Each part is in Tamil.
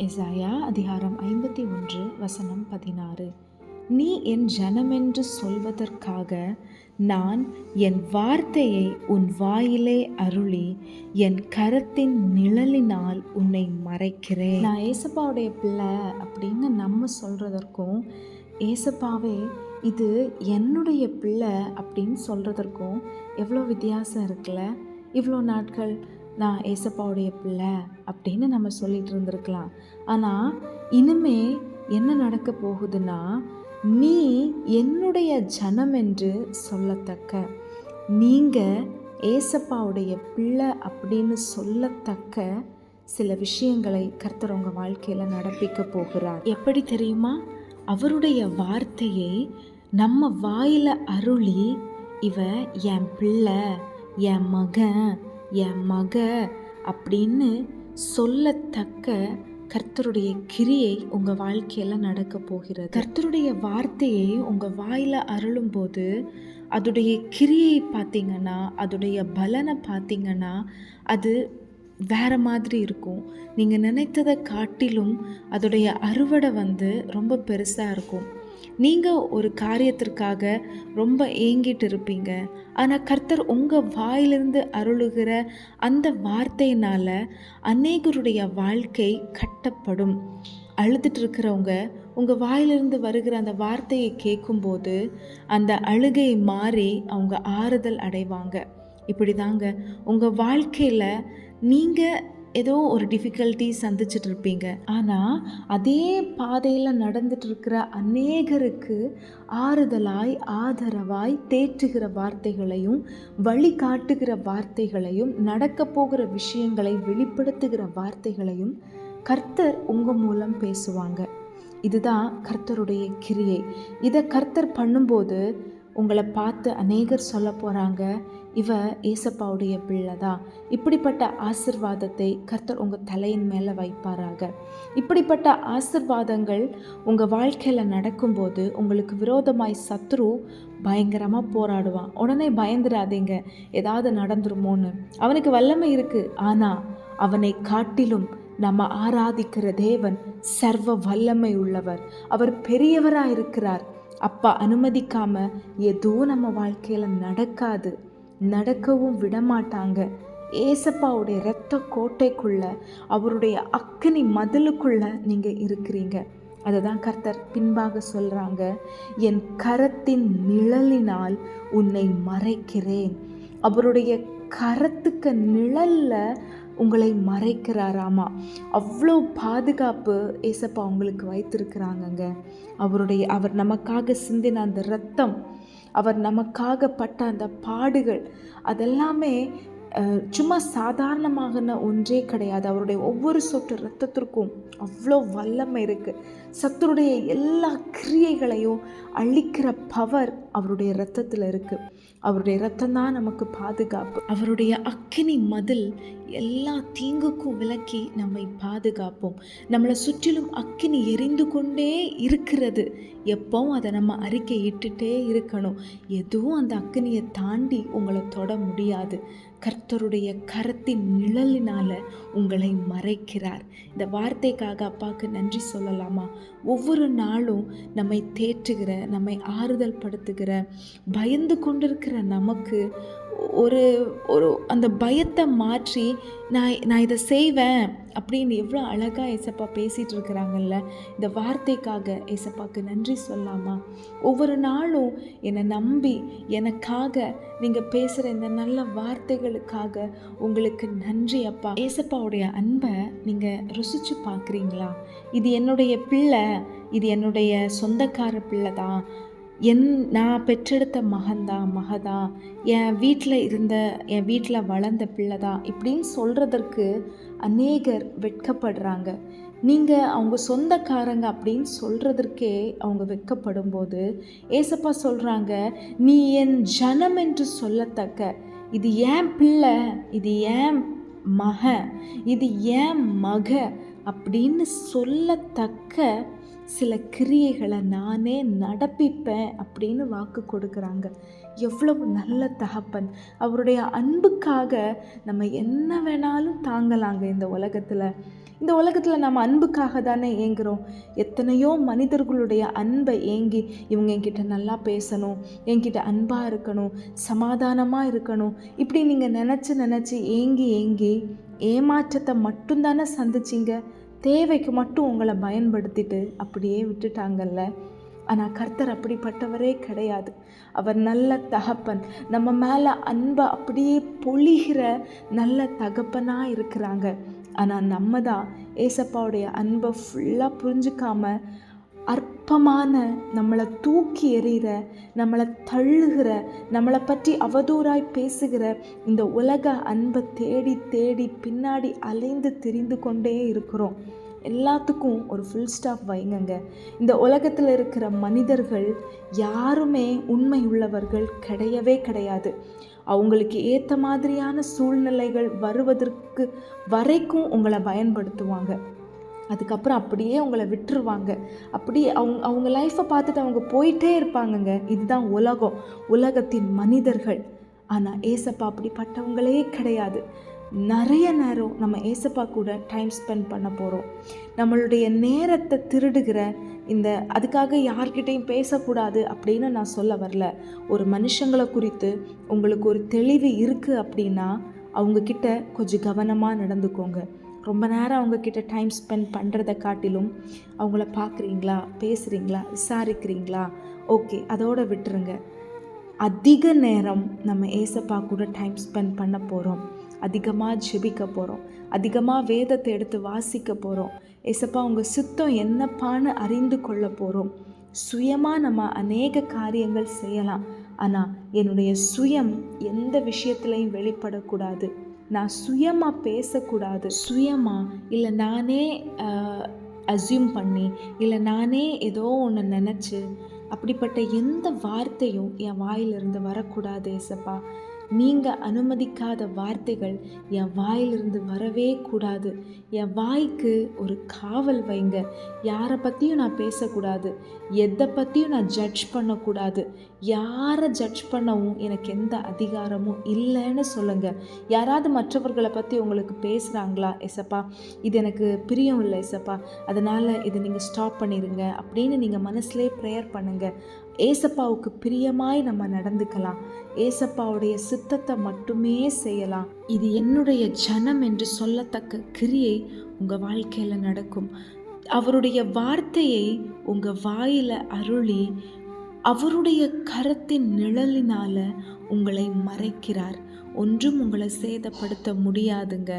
எசாயா அதிகாரம் ஐம்பத்தி ஒன்று வசனம் பதினாறு. நீ என் ஜனமென்று சொல்வதற்காக நான் என் வார்த்தையை உன் வாயிலே அருளி என் கரத்தின் நிழலினால் உன்னை மறைக்கிறேன். நான் ஏசப்பாவுடைய பிள்ளை அப்படின்னு நம்ம சொல்கிறதற்கும் ஏசப்பாவே இது என்னுடைய பிள்ளை அப்படின்னு சொல்கிறதற்கும் எவ்வளோ வித்தியாசம் இருக்குல்ல? இவ்வளோ நாட்கள் நான் ஏசப்பாவுடைய பிள்ளை அப்படின்னு நம்ம சொல்லிட்டு இருந்திருக்கலாம். ஆனால் இனிமே என்ன நடக்க போகுதுன்னா நீ என்னுடைய ஜனம் என்று சொல்லத்தக்க. நீங்கள் ஏசப்பாவுடைய பிள்ளை அப்படின்னு சொல்லத்தக்க சில விஷயங்களை கர்த்தர் உங்கள் வாழ்க்கையில் நடப்பிக்க போகிறார். எப்படி தெரியுமா? அவருடைய வார்த்தையை நம்ம வாயில் அருளி இவ என் பிள்ளை என் மகன் என் மக அப்படின்னு சொல்லத்தக்க கர்த்தருடைய கிரியை உங்கள் வாழ்க்கையில் நடக்க போகிறது. கர்த்தருடைய வார்த்தையை உங்கள் வாயில் அருளும்போது அதுடைய கிரியை பார்த்தீங்கன்னா அதுடைய பலனை பார்த்தீங்கன்னா அது வேற மாதிரி இருக்கும். நீங்கள் நினைத்ததை காட்டிலும் அதோடைய அறுவடை வந்து ரொம்ப பெருசாக இருக்கும். நீங்கள் ஒரு காரியத்திற்காக ரொம்ப ஏங்கிட்டு இருப்பீங்க. ஆனால் கர்த்தர் உங்கள் வாயிலிருந்து அருளுகிற அந்த வார்த்தையினால் அநேகருடைய வாழ்க்கை கட்டப்படும். அழுதுட்டு இருக்கிறவங்க உங்கள் வாயிலிருந்து வருகிற அந்த வார்த்தையை கேட்கும்போது அந்த அழுகை மாறி அவங்க ஆறுதல் அடைவாங்க. இப்படி தாங்க உங்கள் வாழ்க்கையில் நீங்கள் ஏதோ ஒரு டிஃபிகல்ட்டி சந்திச்சுட்டு இருப்பீங்க. ஆனால் அதே பாதையில் நடந்துட்டு இருக்கிற அநேகருக்கு ஆறுதலாய் ஆதரவாய் தேற்றுகிற வார்த்தைகளையும் வழிகாட்டுகிற வார்த்தைகளையும் நடக்க போகிற விஷயங்களை வெளிப்படுத்துகிற வார்த்தைகளையும் கர்த்தர் உங்கள் மூலம் பேசுவாங்க. இதுதான் கர்த்தருடைய கிரியை. இதை கர்த்தர் பண்ணும்போது உங்களை பார்த்து அநேகர் சொல்ல போகிறாங்க இவ ஏசப்பாவுடைய பிள்ளை தான் இப்படிப்பட்ட ஆசிர்வாதத்தை கர்த்தர் உங்கள் தலையின் மேலே வைப்பாராக. இப்படிப்பட்ட ஆசிர்வாதங்கள் உங்கள் வாழ்க்கையில் நடக்கும்போது உங்களுக்கு விரோதமாய் சத்ரு பயங்கரமாக போராடுவான். உடனே பயந்துடாதீங்க. ஏதாவது நடந்துருமோன்னு. அவனுக்கு வல்லமை இருக்குது ஆனால் அவனை காட்டிலும் நம்ம ஆராதிக்கிற தேவன் சர்வ வல்லமை உள்ளவர். அவர் பெரியவராக இருக்கிறார் அப்பா அனுமதிக்காமல் எதுவும் நம்ம வாழ்க்கையில் நடக்காது. நடக்கவும் விடமாட்டாங்க. ஏசப்பாவுடைய இரத்த கோட்டைக்குள்ள அவருடைய அக்கினி மதிலுக்குள்ள நீங்கள் இருக்கிறீங்க. அதை தான் கர்த்தர் பின்பாக சொல்கிறாங்க என் கரத்தின் நிழலினால் உன்னை மறைக்கிறேன். அவருடைய கரத்துக்கு நிழல்ல உங்களை மறைக்கிறாராமா? அவ்வளோ பாதுகாப்பு ஏசப்பா உங்களுக்கு வைத்திருக்கிறாங்கங்க. அவருடைய அவர் நமக்காக சிந்தின அந்த ரத்தம் அவர் நமக்காக பட்ட அந்த பாடுகள் அதெல்லாமே சும்மா சாதாரணமான ஒன்றே கிடையாது. அவருடைய ஒவ்வொரு சொட்டு ரத்தத்திற்கும் அவ்வளோ வல்லமை இருக்குது சத்துருடைய எல்லா கிரியைகளையும் அழிக்கிற பவர் அவருடைய ரத்தத்தில் இருக்குது அவருடைய ரத்தம் தான் நமக்கு பாதுகாப்பு. அவருடைய அக்கினி மதில் எல்லா தீங்குக்கும் விலக்கி நம்மை பாதுகாப்போம். நம்மளை சுற்றிலும் அக்கினி எரிந்து கொண்டே இருக்கிறது. எப்போவும் அதை நம்ம அறிக்கை இட்டுட்டே இருக்கணும். எதுவும் அந்த அக்கினியை தாண்டி உங்களை தொட முடியாது. கர்த்தருடைய கரத்தின் நிழலினால் உங்களை மறைக்கிறார். இந்த வார்த்தைக்காக அப்பாவுக்கு நன்றி சொல்லலாமா? ஒவ்வொரு நாளும் நம்மை தேற்றுகிற நம்மை ஆறுதல் படுத்துகிற பயந்து கொண்டிருக்கிற நமக்கு ஒரு ஒரு அந்த பயத்தை மாற்றி நான் நான் இதை செய்வேன் அப்படின்னு எவ்வளோ அழகாக ஏசப்பா பேசிகிட்டு இருக்கிறாங்கல்ல. இந்த வார்த்தைக்காக ஏசப்பாவுக்கு நன்றி சொல்லாமா. ஒவ்வொரு நாளும் என்னை நம்பி எனக்காக நீங்கள் பேசுகிற இந்த நல்ல வார்த்தைகளுக்காக உங்களுக்கு நன்றி அப்பா. ஏசப்பாவுடைய அன்பை நீங்கள் ருசிச்சு பார்க்குறீங்களா? இது என்னுடைய பிள்ளை இது என்னுடைய சொந்தக்கார பிள்ளை தான் என் நான் பெற்றெடுத்த மகன்தான் மகதான் என் வீட்டில் இருந்த என் வீட்டில் வளர்ந்த பிள்ளை தான் இப்படின்னு சொல்கிறதற்கு அநேகர் வெட்கப்படுறாங்க. நீங்கள் அவங்க சொந்தக்காரங்க அப்படின்னு சொல்கிறதற்கே அவங்க வெட்கப்படும் போது ஏசப்பா சொல்கிறாங்க நீ என் ஜனம் என்று சொல்லத்தக்க இது ஏன் பிள்ளை இது ஏன் மக இது ஏன் மக அப்படின்னு சொல்லத்தக்க சில கிரியைகளை நானே நடப்பிப்பேன் அப்படின்னு வாக்கு கொடுக்குறாங்க. எவ்வளவு நல்ல தகப்பன். அவருடைய அன்புக்காக நம்ம என்ன வேணாலும் தாங்கலாங்க இந்த உலகத்தில். இந்த உலகத்தில் நம்ம அன்புக்காக தானே ஏங்குகிறோம் எத்தனையோ மனிதர்களுடைய அன்பை ஏங்கி இவங்க என்கிட்ட நல்லா பேசணும் என்கிட்ட அன்பாக இருக்கணும் சமாதானமாக இருக்கணும். இப்படி நீங்கள் நினச்சி நினச்சி ஏங்கி ஏங்கி ஏமாற்றத்தை மட்டும்தானே சந்திச்சிங்க? தேவைக்கு மட்டும் உங்களை பயன்படுத்திட்டு அப்படியே விட்டுட்டாங்கல்ல. ஆனால் கர்த்தர் அப்படிப்பட்டவரே கிடையாது. அவர் நல்ல தகப்பன். நம்ம மேலே அன்பை அப்படியே பொழிகிற நல்ல தகப்பனாக இருக்கிறாங்க. ஆனால் நம்ம தான் ஏசப்பாவுடைய அன்பை ஃபுல்லாக புரிஞ்சுக்காம அற்பமான நம்மளை தூக்கி எறிகிற நம்மளை தள்ளுகிற நம்மளை பற்றி அவதூறாய் பேசுகிற இந்த உலக அன்பை தேடி தேடி பின்னாடி அலைந்து திரிந்து கொண்டே இருக்கிறோம். எல்லாத்துக்கும் ஒரு ஃபுல் ஸ்டாப் வைங்கங்க. இந்த உலகத்தில் இருக்கிற மனிதர்கள் யாருமே உண்மை உள்ளவர்கள் கிடையவே கிடையாது. அவங்களுக்கு ஏற்ற மாதிரியான சூழ்நிலைகள் வருவதற்கு வரைக்கும் உங்களை பயன்படுத்துவாங்க. அதுக்கப்புறம் அப்படியே உங்களை விட்டுருவாங்க. அப்படியே அவங்க அவங்க லைஃப்பை பார்த்துட்டு அவங்க போயிட்டே இருப்பாங்கங்க. இதுதான் உலகம். உலகத்தின் மனிதர்கள். ஆனால் ஏசப்பா அப்படிப்பட்டவங்களே கிடையாது. நிறைய நேரம் நம்ம ஏசப்பா கூட டைம் ஸ்பெண்ட் பண்ண போகிறோம் நம்மளுடைய நேரத்தை திருடுகிற இந்த அதுக்காக யார்கிட்டையும் பேசக்கூடாது அப்படின்னு நான் சொல்ல வரல. ஒரு மனுஷங்களை குறித்து உங்களுக்கு ஒரு தெளிவு இருக்குது அப்படின்னா அவங்கக்கிட்ட கொஞ்சம் கவனமாக நடந்துக்கோங்க. ரொம்ப நேரம் அவங்கக்கிட்ட டைம் ஸ்பெண்ட் பண்ணுறதை காட்டிலும் அவங்கள பார்க்குறீங்களா? பேசுகிறீங்களா விசாரிக்கிறீங்களா? ஓகே அதோடு விட்டுருங்க. அதிக நேரம் நம்ம ஏசப்பா கூட டைம் ஸ்பெண்ட் பண்ண போகிறோம் அதிகமாக ஜெபிக்க போகிறோம் அதிகமாக வேதத்தை எடுத்து வாசிக்க போகிறோம் ஏசப்பா உங்கள் சுத்தம் என்னப்பான்னு அறிந்து கொள்ள போகிறோம் சுயமாக நம்ம அநேக காரியங்கள் செய்யலாம். ஆனால் என்னுடைய சுயம் எந்த விஷயத்துலையும் வெளிப்படக்கூடாது. நான் சுயமாக பேசக்கூடாது. சுயமாக இல்லை நானே அசியூம் பண்ணி இல்லை நானே ஏதோ ஒன்று நினச்சி அப்படிப்பட்ட எந்த வார்த்தையும் என் வாயிலிருந்து வரக்கூடாது ஏசப்பா. நீங்கள் அனுமதிக்காத வார்த்தைகள் என் வாயிலிருந்து வரவே கூடாது. என் வாய்க்கு ஒரு காவல் வைங்க. யாரை பற்றியும் நான் பேசக்கூடாது. எதை பற்றியும் நான் ஜட்ஜ் பண்ணக்கூடாது. யாரை ஜட்ஜ் பண்ணவும் எனக்கு எந்த அதிகாரமும் இல்லைன்னு சொல்லுங்கள் யாராவது மற்றவர்களை பற்றி உங்களுக்கு பேசுகிறாங்களா எசப்பா இது எனக்கு பிரியம் இல்லை எசப்பா அதனால் இதை நீங்கள் ஸ்டாப் பண்ணிடுங்க அப்படின்னு நீங்கள் மனசுலேயே ப்ரேயர் பண்ணுங்கள் ஏசப்பாவுக்கு பிரியமாய் நம்ம நடந்துக்கலாம். ஏசப்பாவுடைய சித்தத்தை மட்டுமே செய்யலாம். இது என்னுடைய ஜனம் என்று சொல்லத்தக்க கிரியை உங்கள் வாழ்க்கையில் நடக்கும். அவருடைய வார்த்தையை உங்கள் வாயில் அருளி அவருடைய கரத்தின் நிழலினால உங்களை மறைக்கிறார். ஒன்றும் உங்களை சேதப்படுத்த முடியாதுங்க.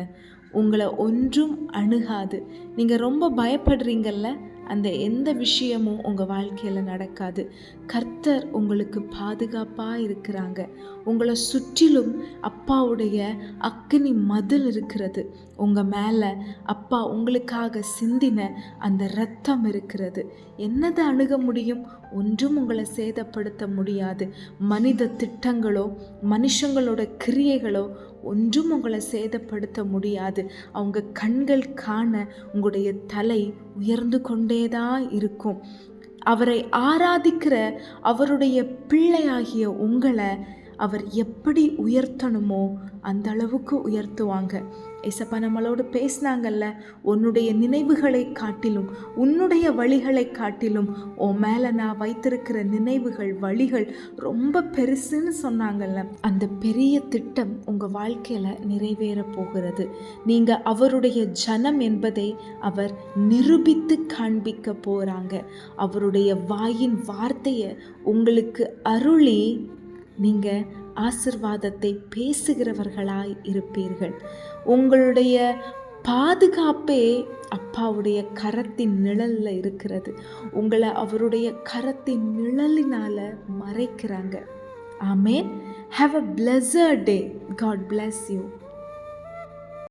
உங்களை ஒன்றும் அணுகாது. நீங்கள் ரொம்ப பயப்படுறீங்கல்ல? அந்த எந்த விஷயமும் உங்கள் வாழ்க்கையில் நடக்காது. கர்த்தர் உங்களுக்கு பாதுகாப்பாக இருக்கிறாங்க. உங்களை சுற்றிலும் அப்பாவுடைய அக்னி மதில் இருக்கிறது. உங்கள் மேலே அப்பா உங்களுக்காக சிந்தின அந்த ரத்தம் இருக்கிறது. என்னதை அணுக முடியும்? ஒன்றும் உங்களை சேதப்படுத்த முடியாது. மனித திட்டங்களோ மனுஷங்களோட கிரியைகளோ ஒன்றும் உங்களை சேதப்படுத்த முடியாது. அவங்க கண்கள் காண உங்களுடைய தலை உயர்ந்து கொண்டேதான் இருக்கும். அவரை ஆராதிக்கிற அவருடைய பிள்ளையாகிய உங்களை அவர் எப்படி உயர்த்தணுமோ அந்த அளவுக்கு உயர்த்துவாங்க. ஏசப்பா நம்மளோடு பேசினாங்கல்ல உன்னுடைய நினைவுகளை காட்டிலும் உன்னுடைய வழிகளை காட்டிலும் உன் மேலே நான் வைத்திருக்கிற நினைவுகள் வழிகள் ரொம்ப பெருசுன்னு சொன்னாங்கல்ல. அந்த பெரிய திட்டம் உங்கள் வாழ்க்கையில் நிறைவேற போகிறது. நீங்கள் அவருடைய ஜனம் என்பதை அவர் நிரூபித்து காண்பிக்க போகிறாங்க அவருடைய வாயின் வார்த்தையை உங்களுக்கு அருளி நீங்கள் ஆசிர்வாதத்தை பேசுகிறவர்களாய் இருப்பீர்கள். உங்களுடைய பாதுகாப்பே அப்பாவுடைய கரத்தின் நிழலில் இருக்கிறது. உங்களை அவருடைய கரத்தின் நிழலினால் மறைக்கிறாங்க. ஆமே have a blessed day God bless you